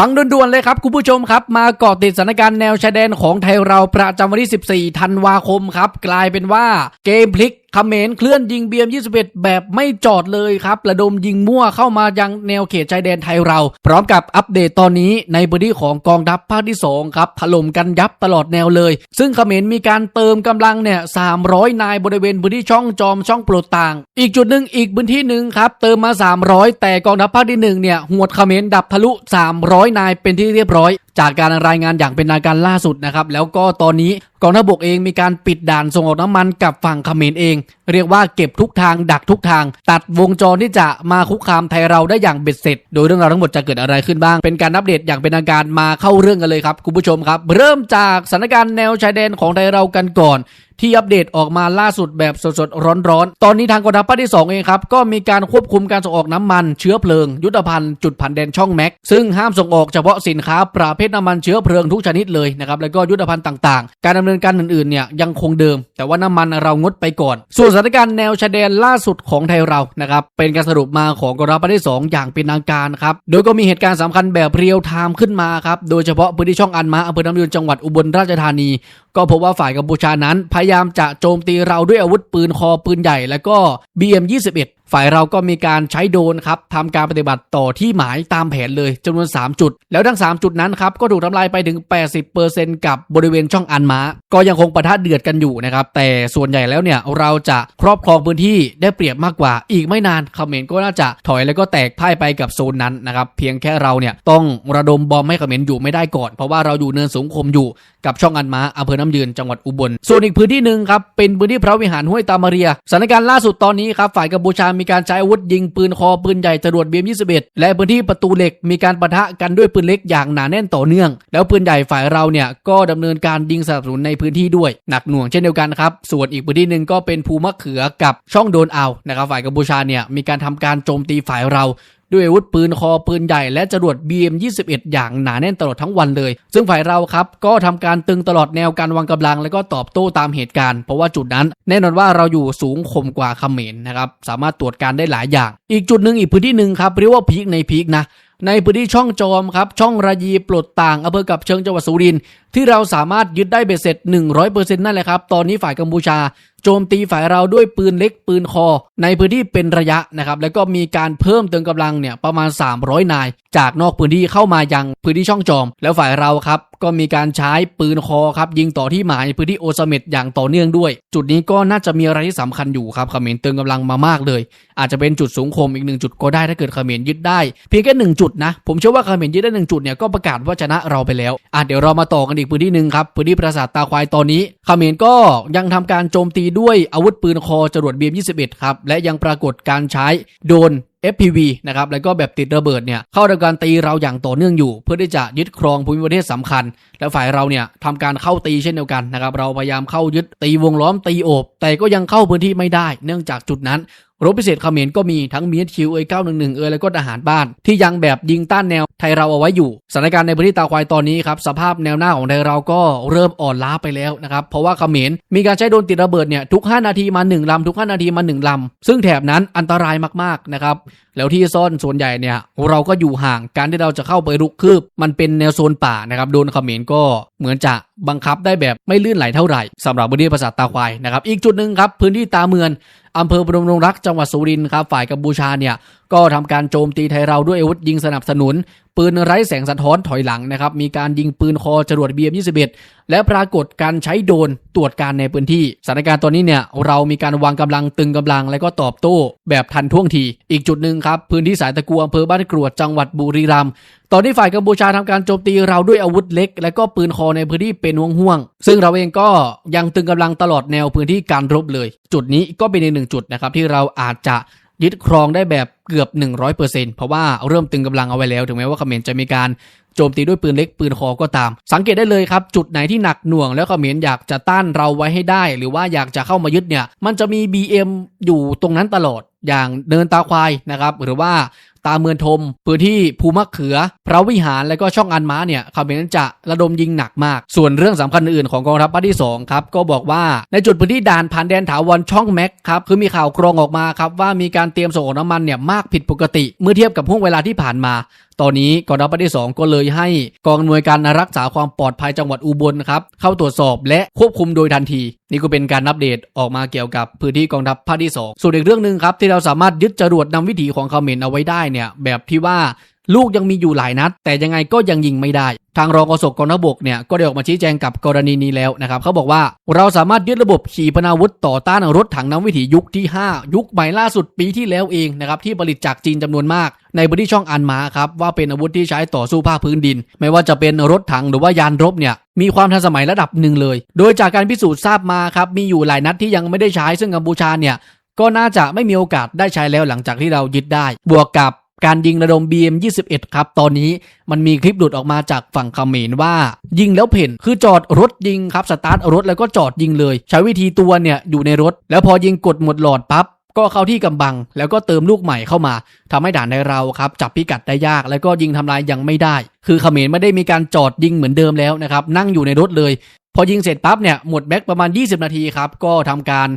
ฟังด่วนๆเลยครับคุณผู้ชมครับ มาเกาะติดสถานการณ์แนวชายแดนของไทยเราประจำวันที่ 14 ธันวาคมครับ กลายเป็นว่าเกมพลิกเขมรเคลื่อนยิงเบียม 21 แบบไม่จอดเลยครับ ระดมยิงมั่วเข้ามายังแนวเขตชายแดนไทยเรา พร้อมกับอัปเดตตอนนี้ในพื้นที่ของกองทัพภาคที่ 2 ครับ ถล่มกันยับตลอดแนวเลย ซึ่งเขมรมีการเติมกำลังเนี่ย 300 นายบริเวณพื้นที่ช่องจอมช่องปลดต่าง อีกจุดหนึ่งอีกพื้นที่หนึ่งครับ เติมมา 300 แต่กองทัพภาคที่หนึ่งเนี่ยหวดเขมรดับทะลุ 300 นายเป็นที่เรียบร้อย จากการรายงานอย่างเป็นทางการล่าสุดนะครับ แล้วก็ตอนนี้กองทัพบกเองมีการปิดด่านส่งออกน้ำมันกับฝั่งเขมรเอง เรียกว่าเก็บทุกทางดักทุกทาง ตัดวงจรที่จะมาคุกคามไทยเราได้อย่างเบ็ดเสร็จ โดยเรื่องราวทั้งหมดจะเกิดอะไรขึ้นบ้าง เป็นการอัปเดตอย่างเป็นทางการมาเข้าเรื่องกันเลยครับคุณผู้ชมครับ เริ่มจากสถานการณ์แนวชายแดนของไทยเรากันก่อน ที่อัปเดตออกมาล่าสุดแบบสดๆร้อนๆ ตอนนี้ทางกองทัพภาคที่ 2 เองครับ ก็มีการควบคุมการส่งออกน้ำมัน เชื้อเพลิง ยุทธภัณฑ์จุดผ่านแดนช่องแม็กซึ่งห้ามส่งออกเฉพาะสินค้าประเภทน้ำมันเชื้อเพลิงทุกชนิดเลยนะครับแล้วก็ยุทธภัณฑ์ต่างๆ การดำเนินการอื่นๆเนี่ยยังคงเดิม แต่ว่าน้ำมันเรางดไปก่อน ส่วนสถานการณ์แนวชายแดนล่าสุดของไทยเรานะครับเป็นการสรุปมาของกองทัพภาคที่ 2 อย่างเป็นทางการครับโดยก็มีเหตุการณ์สำคัญแบบเรียลไทม์ขึ้นมาครับโดยเฉพาะพื้นที่ช่องอันมาอำเภอน้ำยืนจังหวัดอุบลราชธานี ก็พบว่าฝ่ายกัมพูชานั้นพยายามจะโจมตีเราด้วยอาวุธปืนคอปืนใหญ่ และก็ BM21 ฝ่ายเราก็มีการใช้โดนครับทำการปฏิบัติต่อที่หมายตามแผนเลยจำนวน 3 จุด แล้วทั้ง 3 จุดนั้นครับก็ถูกทำลายไปถึง 80%กับบริเวณช่องอันมาก็ยังคงปะทะเดือดกันอยู่นะครับ แต่ส่วนใหญ่แล้วเนี่ยเราจะครอบครองพื้นที่ได้เปรียบมากกว่า อีกไม่นานเขมรก็น่าจะถอยแล้วก็แตกพ่ายไปกับโซนนั้นนะครับเพียงแค่เราเนี่ยต้องระดมบอมให้เขมรอยู่ไม่ได้ก่อน เพราะว่าเราอยู่เนินสูงคมอยู่กับช่องอันมาอำเภอน้ำยืนจังหวัดอุบล ส่วนอีกพื้นที่หนึ่งครับเป็นพื้นที่พระวิหารห้วยตามาเรียสถานการณ์ล่าสุดตอนนี้ครับฝ่ายกัมพูชามีการใช้อาวุธยิงปืนคอปืนใหญ่จรวดเบียม21 และพื้นที่ประตูเหล็กมีการปะทะกันด้วยปืนเล็กอย่างหนาแน่นต่อเนื่อง แล้วปืนใหญ่ฝ่ายเราเนี่ยก็ดำเนินการยิงสนับสนุนในพื้นที่ด้วยหนักหน่วงเช่นเดียวกันครับ ส่วนอีกพื้นที่หนึ่งก็เป็นภูมะเขือกับช่องโดนเอานะครับฝ่ายกัมพูชาเนี่ยมีการทำการโจมตีฝ่ายเรา ด้วยอาวุธปืนคอปืนใหญ่และจรวด BM21 อย่างหนาแน่นตลอดทั้งวันเลย ซึ่งฝ่ายเราครับก็ทำการตึงตลอดแนวการวางกำลัง และก็ตอบโต้ตามเหตุการณ์ เพราะว่าจุดนั้น แน่นอนว่าเราอยู่สูงข่มกว่าเขมรนะครับสามารถตรวจการได้หลายอย่าง อีกจุดหนึ่งอีกพื้นที่หนึ่งครับเรียกว่าพีคในพีคนะในพื้นที่ช่องจอมครับช่องรายีปลดต่างอำเภอกับเชิงจังหวัดสุรินทร์ที่เราสามารถยึดได้เบ็ดเสร็จ 100%นั่นแหละครับ ตอนนี้ฝ่ายกัมพูชา โจมตีฝ่ายเราด้วยปืนเล็กปืนคอ ในพื้นที่เป็นระยะนะครับ แล้วก็มีการเพิ่มเติมกำลังเนี่ยประมาณ 300 นาย จากนอกพื้นที่เข้ามายังพื้นที่ช่องจอม แล้วฝ่ายเราครับก็มีการใช้ปืนคอครับยิงต่อที่หมายพื้นที่โอซาเมตอย่างต่อเนื่องด้วย จุดนี้ก็น่าจะมีอะไรที่สำคัญอยู่ครับเขมรเติมกำลังมามากเลย อาจจะเป็นจุดสูงคมอีกหนึ่งจุดก็ได้ถ้าเกิดเขมรยึดได้เพียงแค่หนึ่งจุดนะผมเชื่อว่าเขมรยึดได้หนึ่งจุดเนี่ยก็ประกาศว่าชนะเราไปแล้วอะเดี๋ยวเรามาต่อกันอีกพื้นที่หนึ่งครับพื้นที่ปราสาทตาควายตอนนี้เขมรก็ยังทำการโจมตีด้วยอาวุธปืนคอจรวดเบียม21ครับและยังปรากฏการใช้โดน FPV นะครับ แล้วก็แบบติดระเบิดเนี่ย เข้าทำการตีเราอย่างต่อเนื่องอยู่ เพื่อที่จะยึดครองภูมิประเทศสำคัญ แล้วฝ่ายเราเนี่ยทำการเข้าตีเช่นเดียวกันนะครับ เราพยายามเข้ายึดตีวงล้อมตีโอบ แต่ก็ยังเข้าพื้นที่ไม่ได้ เนื่องจากจุดนั้น รบพิเศษเขมรก็มีทั้งมีคิวเอ911เอยแล้วก็ทหารบ้าน ที่ยังแบบยิงต้านแนวไทยเราเอาไว้อยู่สถานการณ์ในพื้นที่ตาควายตอนนี้ครับสภาพแนวหน้าของไทยเราก็เริ่มอ่อนล้าไปแล้วนะครับเพราะว่าเขมรมีการใช้โดนติดระเบิดเนี่ยทุก 5 นาทีมา 1ลำทุก 5 นาทีมา 1ลำซึ่งแถบนั้นอันตรายมากๆนะครับแล้วที่ซ่อนส่วนใหญ่เนี่ยเราก็อยู่ห่างการที่เราจะเข้าไปรุกคืบ มันเป็นแนวโซนป่านะครับโดนเขมรก็เหมือนจะบังคับได้แบบไม่ลื่นไหลเท่าไหร่สำหรับพื้นที่ปราสาทตาควายนะครับอีกจุดหนึ่งครับพื้นที่ตาเมืองอำเภอบรมรงรักจังหวัดสุรินทร์ครับฝ่ายกัมพูชาเนี่ย ก็ทำการโจมตีไทยเราด้วยอาวุธยิงสนับสนุน ปืนไร้แสงสะท้อนถอยหลังนะครับ มีการยิงปืนคอจรวด BM21 และปรากฏการใช้โดนตรวจการในพื้นที่สถานการณ์ตอนนี้เนี่ยเรามีการวางกำลังตึงกำลัง และก็ตอบโต้แบบทันท่วงที อีกจุดหนึ่งครับ พื้นที่สายตะกัวอำเภอบ้านกรวดจังหวัดบุรีรัมย์ตอนนี้ฝ่ายกัมพูชาทำการโจมตีเราด้วยอาวุธเล็ก และก็ปืนคอในพื้นที่เป็นห่วงห่วงๆซึ่งเราเองก็ยังตึงกำลังตลอดแนวพื้นที่การรบเลย จุดนี้ก็เป็นอีกหนึ่งจุดนะครับที่เราอาจจะ ยึดครองได้แบบเกือบ 100%เพราะว่าเริ่มตึงกำลังเอาไว้แล้ว ถึงแม้ว่าเขมรจะมีการโจมตีด้วยปืนเล็กปืนคอก็ตาม สังเกตได้เลยครับ จุดไหนที่หนักหน่วงแล้วเขมรอยากจะต้านเราไว้ให้ได้ หรือว่าอยากจะเข้ามายึดเนี่ย มันจะมี BM อยู่ตรงนั้นตลอดอย่างเดินตาควายนะครับหรือว่า ตาเมือนทมพื้นที่ภูมะเขือ พระวิหารและก็ช่องอันม้าเนี่ยเขมรจะระดมยิงหนักมาก ส่วนเรื่องสำคัญอื่นของกองทัพภาคที่2ครับก็บอกว่าในจุดพื้นที่ด่านผ่านแดนถาวรช่องแม็กครับคือมีข่าวกรองออกมาครับว่ามีการเตรียมส่งออกน้ำมันเนี่ยมากผิดปกติ เมื่อเทียบกับห่วงเวลาที่ผ่านมา ตอนนี้กองทัพภาคที่ 2 ก็เลยให้กองหน่วยการรักษาความปลอดภัยจังหวัดอุบลครับเข้าตรวจสอบและควบคุมโดยทันที นี่ก็เป็นการอัปเดตออกมาเกี่ยวกับพื้นที่กองทัพภาคที่ 2 ส่วนอีกเรื่องหนึ่งครับที่เราสามารถยึดจรวดนำวิถีของเขมรเอาไว้ได้เนี่ยแบบที่ว่า ลูกยังมีอยู่หลายนัด แต่ยังไงก็ยังยิงไม่ได้ ทางรองโฆษกกองทัพบกเนี่ยก็ได้ออกมาชี้แจงกับกรณีนี้แล้วนะครับเขาบอกว่าเราสามารถยึดระบบขีปนาวุธต่อต้านรถถังน้ำวิถียุคที่ 5 ยุคใหม่ล่าสุดปีที่แล้วเองนะครับที่ผลิตจากจีนจำนวนมาก ในพื้นที่ช่องอันมาครับว่าเป็นอาวุธที่ใช้ต่อสู้ภาคพื้นดิน ไม่ว่าจะเป็นรถถังหรือว่ายานรบเนี่ยมีความทันสมัยระดับหนึ่งเลย โดยจากการพิสูจน์ทราบมาครับมีอยู่หลายนัดที่ยังไม่ได้ใช้ซึ่งกัมพูชาเนี่ยก็น่าจะไม่มีโอกาสได้ใช้แล้วหลังจากที่เรายึดได้ บวกกับ การยิงระดม BM21 ครับ ตอนนี้มันมีคลิปหลุดออกมาจากฝั่งเขมรว่า ยิงแล้วเพ่น คือจอดรถยิงครับ สตาร์ทรถแล้วก็จอดยิงเลย ใช้วิธีตัวเนี่ยอยู่ในรถ แล้วพอยิงกดหมดหลอดปั๊บก็เข้าที่กำบัง แล้วก็เติมลูกใหม่เข้ามาทำให้ด่านในเราครับจับพิกัดได้ยาก แล้วก็ยิงทำลายยังไม่ได้ คือเขมรไม่ได้มีการจอดยิงเหมือนเดิมแล้วนะครับนั่งอยู่ในรถเลย พอยิงเสร็จปั๊บเนี่ยหมดแบ็กประมาณ 20 นาทีครับก็ทำการ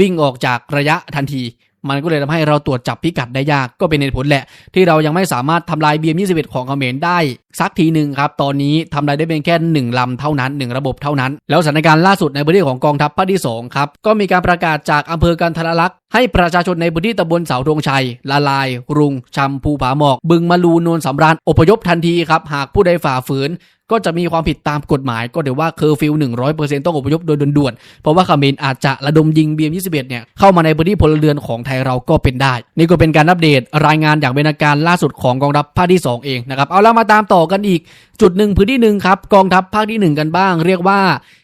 วิ่งออกจากระยะทันที มันก็เลยทำให้เราตรวจจับพิกัดได้ยากก็เป็นเหตุผลแหละ ที่เรายังไม่สามารถทำลาย BM21 ของเขมรได้ สักทีหนึ่งครับตอนนี้ทำลายได้เป็นแค่1ลำเท่านั้น 1 ระบบเท่านั้น แล้วสถานการณ์ล่าสุดในพื้นที่ของกองทัพภาคที่2ครับก็มีการประกาศจากอำเภอกันทรลักษณ์ให้ประชาชนในพื้นที่ตำบลเสาธงชัย ละลาย รุงชำภูผาหมอก บึงมาลูนนสำราญอพยพทันทีครับหากผู้ใดฝ่าฝืน ก็จะมีความผิดตามกฎหมายก็เดี๋ยวว่าเคอร์ฟิว100%ต้องอพยพโดยด่วนๆเพราะว่าเมรอาจจะระดมยิง BM21 เอ็ดเนี่ยเข้ามาในพื้นที่พลเรือนของไทยเราก็เป็นได้ นี่ก็เป็นการอัปเดตรายงานอย่างเป็นทางการล่าสุดของกองทัพภาคที่ 2 เองนะครับเอาแล้วมาตามต่อกันอีกจุดหนึ่งพื้นที่หนึ่งครับกองทัพภาคที่ 1 กันบ้าง เรียกว่า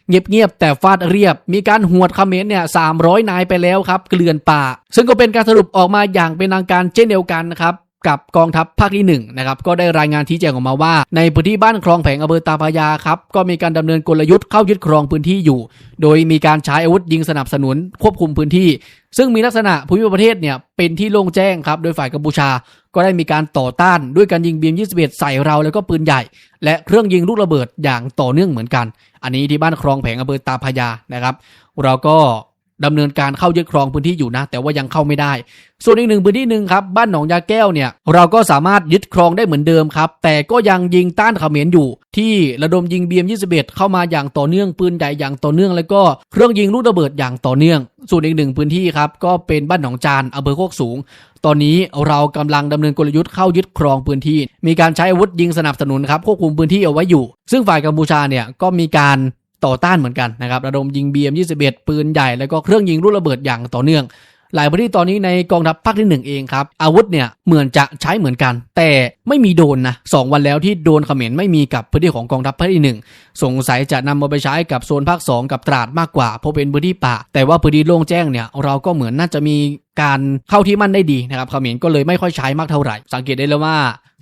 เงียบๆแต่ฟาดเรียบ มีการหวดเขมรเนี่ย300นายไปแล้วครับ เกลื่อนป่า ซึ่งก็เป็นการสรุปออกมาอย่างเป็นทางการเช่นเดียวกันนะครับ กับกองทัพภาคที่1นะครับก็ได้รายงานชี้แจงออกมาว่า ในพื้นที่บ้านคลองแผงอำเภอตาพยาครับก็มีการดำเนินกลยุทธ์เข้ายึดครองพื้นที่อยู่ โดยมีการใช้อาวุธยิงสนับสนุนควบคุมพื้นที่ ซึ่งมีลักษณะภูมิประเทศเนี่ยเป็นที่โล่งแจ้งครับโดยฝ่ายกัมพูชา ก็ได้มีการต่อต้านด้วยการยิงบีม21 ใส่เราแล้วก็ปืนใหญ่ และเครื่องยิงลูกระเบิดอย่างต่อเนื่องเหมือนกัน อันนี้ที่บ้านคลองแผงอำเภอตาพยานะครับ เราก็ ดำเนินการเข้ายึดครองพื้นที่อยู่นะ แต่ว่ายังเข้าไม่ได้ ส่วนอีกหนึ่งพื้นที่หนึ่งครับบ้านหนองยาแก้วเนี่ยเราก็สามารถยึดครองได้เหมือนเดิมครับ แต่ก็ยังยิงต้านเขมรอยู่ ที่ระดมยิง BM21 เข้ามาอย่างต่อเนื่องปืนใหญ่อย่างต่อเนื่อง แล้วก็เครื่องยิงลูกระเบิดอย่างต่อเนื่อง ส่วนอีกหนึ่งพื้นที่ครับก็เป็นบ้านหนองจานอำเภอโคกสูง ตอนนี้เรากำลังดำเนินกลยุทธ์เข้ายึดครองพื้นที่ มีการใช้อาวุธยิงสนับสนุนครับควบคุมพื้นที่เอาไว้อยู่ ซึ่งฝ่ายกัมพูชาเนี่ยก็มีการ ต่อต้านเหมือนกันนะครับระดมยิง BM21 ปืนใหญ่แล้วก็เครื่องยิงลูกระเบิดอย่างต่อเนื่อง หลายพื้นที่ตอนนี้ในกองทัพภาคที่หนึ่งเองครับอาวุธเนี่ยเหมือนจะใช้เหมือนกัน แต่ไม่มีโดนนะสองวันแล้วที่โดนเขมรไม่มีกับพื้นที่ของกองทัพภาคที่หนึ่งสงสัยจะนำมาไปใช้กับโซนภาค 2 กับตราดมากกว่าเพราะเป็นพื้นที่ป่า แต่ว่าพื้นที่โล่งแจ้งเนี่ยเราก็เหมือนน่าจะมีการเข้าที่มั่นได้ดีนะครับเขมรก็เลยไม่ค่อยใช้มากเท่าไหร่ สังเกตได้เลยว่า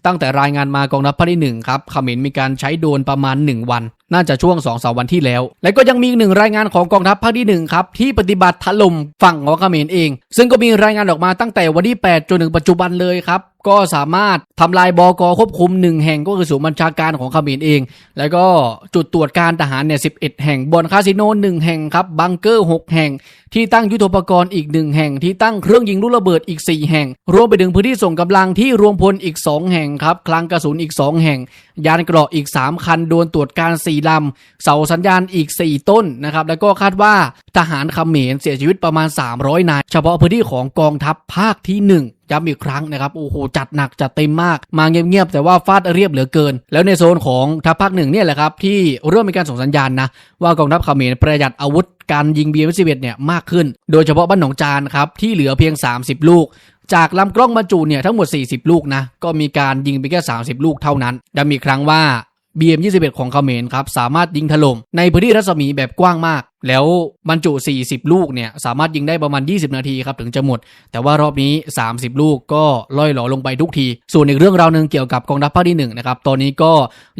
ตั้งแต่รายงานมากองทัพภาคที่หนึ่งครับเขมรมีการใช้โดนประมาณ 1 วัน น่าจะช่วง2อสวันที่แล้ว และก็ยังมีอีกหนึ่งรายงานของกองทัพภาคที่หนึ่งครับที่ปฏิบัติถล่มฝั่งของเขมรเอง ซึ่งก็มีรายงานออกมาตั้งแต่วันที่ 8 จนถึงปัจจุบันเลยครับก็สามารถทำลายบกควบคุมหนึ่งแห่งก็คือศูนย์บัญชาการของเขมรเอง แล้วก็จุดตรวจการทหารเนี่ยสิแห่งบอนคาสิโนหนึ่งแห่งครับบังเกอร์ 6 แห่ง ที่ตั้งยุทโธปกรณ์อีกหนึ่งแห่ง ที่ตั้งเครื่องยิงลูกระเบิดอีก 4 แห่ง รวมไปถึงพื้นที่ส่งกำลังที่รวมพลอีก 2 แห่งครับคลังกระสุนอีก 2 แห่ง ยานเกราะอีก 3 คันโดนตรวจการ 4ลำเสาสัญญาณอีก 4 ต้นนะครับแล้วก็คาดว่าทหารเขมรเสียชีวิตประมาณ 300 นาย เฉพาะพื้นที่ของกองทัพภาคที่ 1ย้ำอีกครั้งนะครับโอ้โหจัดหนักจัดเต็มมากมาเงียบๆแต่ว่าฟาดเรียบเหลือเกิน แล้วในโซนของทัพภาคหนึ่งเนี่ยแหละครับที่เริ่มมีการส่งสัญญาณนะว่ากองทัพเขมรประหยัดอาวุธการยิงบีเอสเอ็ดเนี่ยมากขึ้น โดยเฉพาะบ้านหนองจานครับที่เหลือเพียง 30 ลูก จากลำกล้องบรรจุเนี่ยทั้งหมด 40 ลูกนะก็มีการยิงไปแค่ 30 ลูกเท่านั้นย้ำอีกครั้งว่า BM21 ของเขมรครับสามารถยิงถล่มในพื้นที่รัศมีแบบกว้างมาก แล้วบรรจุ 40 ลูกเนี่ยสามารถยิงได้ประมาณ 20 นาทีครับถึงจะหมด แต่ว่ารอบนี้ 30 ลูกก็ล่อยหลอลงไปทุกที ส่วนอีกเรื่องราวหนึ่งเกี่ยวกับกองทัพภาคที่1นะครับตอนนี้ก็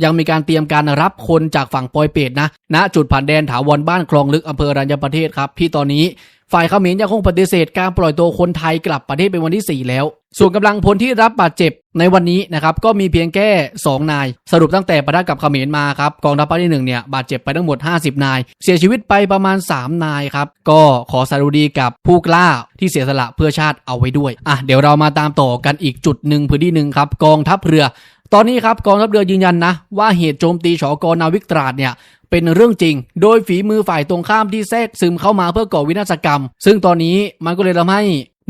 ยังมีการเตรียมการรับคนจากฝั่งปอยเปตนะณจุดผ่านแดนถาวรบ้านคลองลึกอำเภอรัญญประเทศครับที่ตอนนี้ ฝ่ายเขมรยังคงปฏิเสธการปล่อยตัวคนไทยกลับประเทศเป็นวันที่ 4 แล้ว ส่วนกำลังพลที่รับบาดเจ็บในวันนี้นะครับก็มีเพียงแค่ 2 นาย สรุปตั้งแต่ประทะกับเขมรมาครับกองทัพภาคที่1เนี่ยบาดเจ็บไปทั้งหมด 50 นาย เสียชีวิตไปประมาณ 3 นายครับก็ขอสรุดีกับผู้กล้าที่เสียสละเพื่อชาติเอาไว้ด้วยอะเดี๋ยวเรามาตามต่อกันอีกจุดหนึ่งพื้นที่หนึ่งครับกองทัพเรือ ตอนนี้ครับกองทัพเรือยืนยันนะ ว่าเหตุโจมตีชอกรนาวิกตราดเนี่ยเป็นเรื่องจริง โดยฝีมือฝ่ายตรงข้ามที่แทรกซึมเข้ามาเพื่อก่อวินาศกรรม ซึ่งตอนนี้มันก็เลยทำให้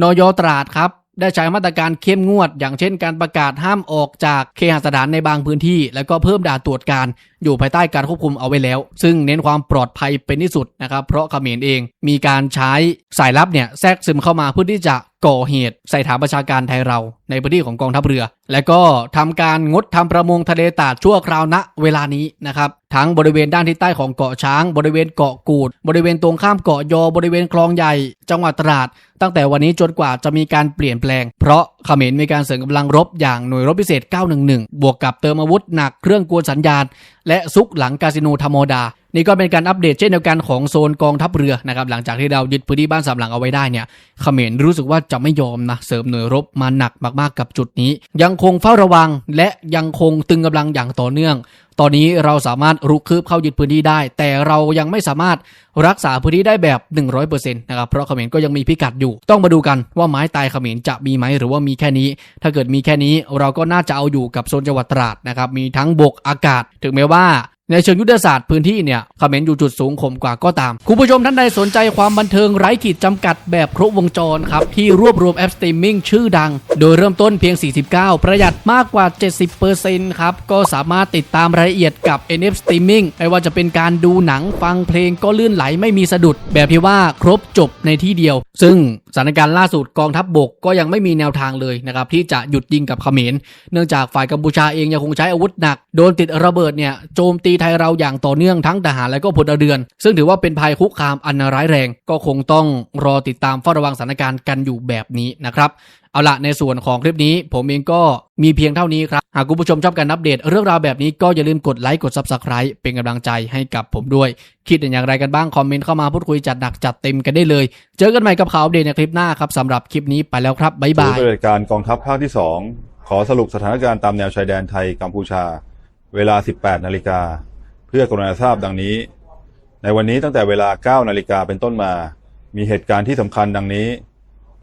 นยตราดครับได้ใช้มาตรการเข้มงวด อย่างเช่นการประกาศห้ามออกจากเคหสถานในบางพื้นที่ แล้วก็เพิ่มด่านตรวจการอยู่ภายใต้การควบคุมเอาไว้แล้ว ซึ่งเน้นความปลอดภัยเป็นที่สุดนะครับ เพราะเขมรเองมีการใช้สายลับเนี่ยแทรกซึมเข้ามาเพื่อที่จะ ก่อเหตุใส่ฐานประชาการไทยเราในพื้นที่ของกองทัพเรือ และก็ทำการงดทำประมงทะเลตาดชั่วคราวณเวลานี้นะครับทั้งบริเวณด้านทิศใต้ของเกาะช้าง บริเวณเกาะกูด บริเวณตรงข้ามเกาะยอ บริเวณคลองใหญ่ จังหวัดตราด ตั้งแต่วันนี้จนกว่าจะมีการเปลี่ยนแปลง เพราะเขมรมีการเสริมกำลังรบอย่างหน่วยรบพิเศษ 911 บวกกับเติมอาวุธหนักเครื่องกวนสัญญาณ และซุกหลังคาสิโนธรรมดา นี่ก็เป็นการอัปเดตเช่นเดียวกันของโซนกองทัพเรือนะครับ หลังจากที่เรายึดพื้นที่บ้านสามหลังเอาไว้ได้เนี่ยเขมรรู้สึกว่าจะไม่ยอมนะ เสริมหน่วยรบมาหนักมากๆกับจุดนี้ ยังคงเฝ้าระวังและยังคงตึงกำลังอย่างต่อเนื่อง ตอนนี้เราสามารถรุกคืบเข้ายึดพื้นที่ได้ แต่เรายังไม่สามารถรักษาพื้นที่ได้แบบ 100%นะครับ เพราะเขมรก็ยังมีพิกัดอยู่ ต้องมาดูกันว่าไม้ตายเขมรจะมีไหมหรือว่ามีแค่นี้ ถ้าเกิดมีแค่นี้เราก็น่าจะเอาอยู่กับโซนจังหวัดตราดนะครับ มีทั้งบกอากาศ ถึงแม้ว่า ในเชิงยุทธศาสตร์พื้นที่เนี่ยเขมรอยู่จุดสูงข่มกว่าก็ตาม คุณผู้ชมท่านใดสนใจความบันเทิงไร้ขีดจำกัดแบบครบวงจรครับ ที่รวบรวมแอปสตรีมมิ่งชื่อดัง โดยเริ่มต้นเพียง 49 ประหยัดมากกว่า 70%ครับ ก็สามารถติดตามรายละเอียดกับ NF Streaming ไม่ว่าจะเป็นการดูหนังฟังเพลงก็ลื่นไหลไม่มีสะดุด แบบที่ว่าครบจบในที่เดียว ซึ่งสถานการณ์ล่าสุดกองทัพบบกก็ยังไม่มีแนวทางเลยนะครับที่จะหยุดยิงกับเขมรเนื่องจากฝ่ายกัมพูชาเองยังคงใช้อาวุธหนัก โดนติดระเบิดเนี่ยโจมตีไทยเราอย่างต่อเนื่องทั้งทหารและก็พลเรือน ซึ่งถือว่าเป็นภัยคุกคามอันร้ายแรง ก็คงต้องรอติดตามเฝ้าระวังสถานการณ์กันอยู่แบบนี้นะครับเอาละในส่วนของคลิปนี้ผมเองก็มีเพียงเท่านี้ครับ หากคุณผู้ชมชอบการอัปเดตเรื่องราวแบบนี้ก็อย่าลืมกดไลค์กด Subscribe เป็นกำลังใจให้กับผมด้วย คิดเห็นอย่างไรกันบ้าง คอมเมนต์เข้ามาพูดคุยจัดหนักจัดเต็มกันได้เลย เจอกันใหม่กับข่าวอัปเดตในคลิปหน้าครับสำหรับคลิปนี้ไปแล้วครับบ๊ายบาย์ยปฏิบัติการกองทัพภาคที่ 2 ขอสรุปสถานการณ์ตามแนวชายแดนไทยกัมพูชา เวลา 18 นาฬิกา เพื่อกรุณาทราบดังนี้ ในวันนี้ตั้งแต่เวลา 9 นาฬิกาเป็นต้นมา มีเหตุการณ์ที่สำคัญดังนี้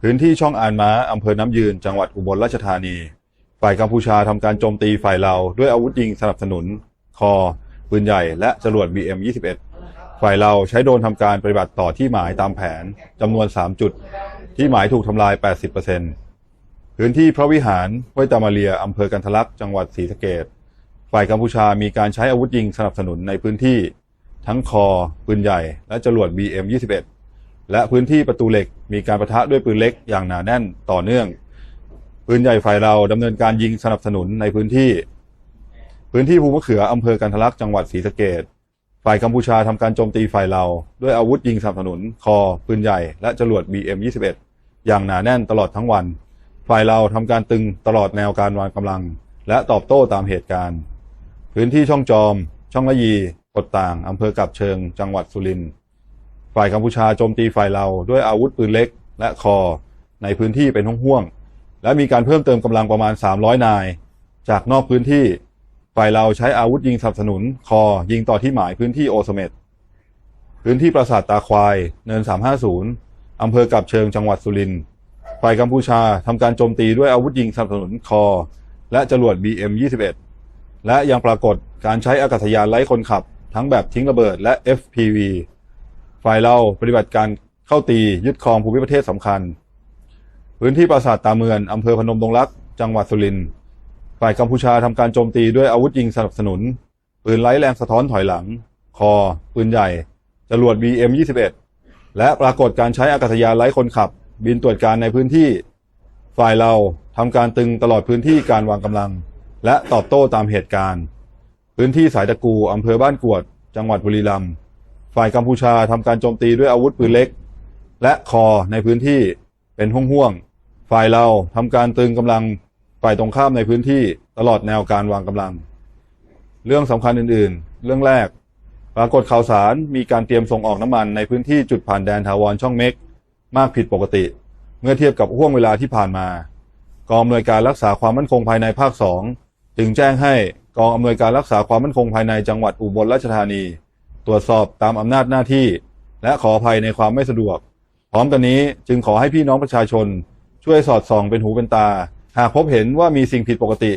พื้นที่ช่องอานม้าอำเภอน้ำยืน จังหวัดอุบลราชธานี ฝ่ายกัมพูชาทำการโจมตีฝ่ายเราด้วยอาวุธยิงสนับสนุน คอ ปืนใหญ่ และจรวด BM21 ฝ่ายเราใช้โดนทำการปฏิบัติต่อที่หมายตามแผนจำนวน 3 จุด ที่หมายถูกทำลาย 80%พื้นที่พระวิหารห้วยตามาเรียอำเภอกันทะลักษ์จังหวัดศรีสะเกด ฝ่ายกัมพูชามีการใช้อาวุธยิงสนับสนุนในพื้นที่ทั้งคอปืนใหญ่ และจรวด BM21 และพื้นที่ประตูเหล็กมีการประทะด้วยปืนเล็กอย่างหนาแน่นต่อเนื่อง ปืนใหญ่ฝ่ายเราดำเนินการยิงสนับสนุนในพื้นที่ พื้นที่ภูมะเขืออำเภอกันทะลักจังหวัดศรีสะเกดฝ่ายกัมพูชาทำการโจมตีฝ่ายเราด้วยอาวุธยิงสนับสนุน คอปืนใหญ่ และจรวด BM21 อย่างหนาแน่นตลอดทั้งวัน ฝ่ายเราทำการตึงตลอดแนวการวางกำลัง และตอบโต้ตามเหตุการณ์ พื้นที่ช่องจอม ช่องละยีกดต่างอำเภอกับเชิง จังหวัดสุรินทร์ฝ่ายกัมพูชาโจมตีฝ่ายเราด้วยอาวุธปืนเล็ก และคอ ในพื้นที่เป็นห่วงๆและมีการเพิ่มเติมกำลังประมาณ 300 นาย จากนอกพื้นที่ ฝ่ายเราใช้อาวุธยิงสนับสนุน คอยิงต่อที่หมายพื้นที่โอสเมดพื้นที่ปราสาทตาควาย เนิน 350อำเภอกับเชิงจังหวัดสุรินทร์ฝ่ายกัมพูชาทำการโจมตีด้วยอาวุธยิงสนับสนุนคอ และจรวด BM21 และยังปรากฏการใช้อากาศยานไร้คนขับ ทั้งแบบทิ้งระเบิดและ FPV ฝ่ายเราปฏิบัติการเข้าตียึดครองภูมิประเทศสำคัญ พื้นที่ปราสาทตาเมือนอำเภอพนมดงรัก จังหวัดสุรินทร์ฝ่ายกัมพูชาทำการโจมตีด้วยอาวุธยิงสนับสนุน ปืนไร้แรงสะท้อนถอยหลัง คอ ปืนใหญ่ จรวด BM21 และปรากฏการใช้อากาศยานไร้คนขับ บินตรวจการในพื้นที่ ฝ่ายเราทำการตึงตลอดพื้นที่การวางกำลัง และตอบโต้ตามเหตุการณ์ พื้นที่สายตะกูอำเภอบ้านกวด จังหวัดบุรีรัมย์ฝ่ายกัมพูชาทำการโจมตีด้วยอาวุธปืนเล็ก และคอในพื้นที่เป็นห่วงๆฝ่ายเราทำการตึงกำลังฝ่ายตรงข้ามในพื้นที่ตลอดแนวการวางกำลัง เรื่องสำคัญอื่นๆ เรื่องแรก ปรากฏข่าวสารมีการเตรียมส่งออกน้ำมันในพื้นที่จุดผ่านแดนทาวรช่องเม็ก มากผิดปกติ เมื่อเทียบกับห่วงเวลาที่ผ่านมา กองอำนวยการรักษาความมั่นคงภายในภาคสอง จึงแจ้งให้กองอำนวยการรักษาความมั่นคงภายในจังหวัดอุบลราชธานี ตรวจสอบตามอำนาจหน้าที่ และขออภัยในความไม่สะดวก พร้อมกันนี้จึงขอให้พี่น้องประชาชน ช่วยสอดส่องเป็นหูเป็นตา หากพบเห็นว่ามีสิ่งผิดปกติ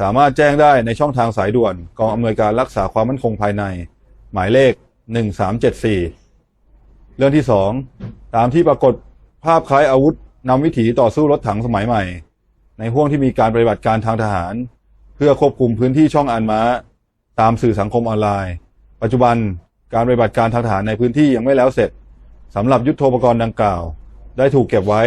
สามารถแจ้งได้ในช่องทางสายด่วน กองอำนวยการรักษาความมั่นคงภายใน หมายเลข 1374 เรื่องที่ 2 ตามที่ปรากฏภาพคล้ายอาวุธนำวิถีต่อสู้รถถังสมัยใหม่ ในห่วงที่มีการปฏิบัติการทางทหาร เพื่อควบคุมพื้นที่ช่องอันม้า ตามสื่อสังคมออนไลน์ ปัจจุบันการปฏิบัติการทางทหารในพื้นที่ยังไม่แล้วเสร็จสำหรับยุทโธปกรณ์ดังกล่าว ได้ถูกเก็บไว้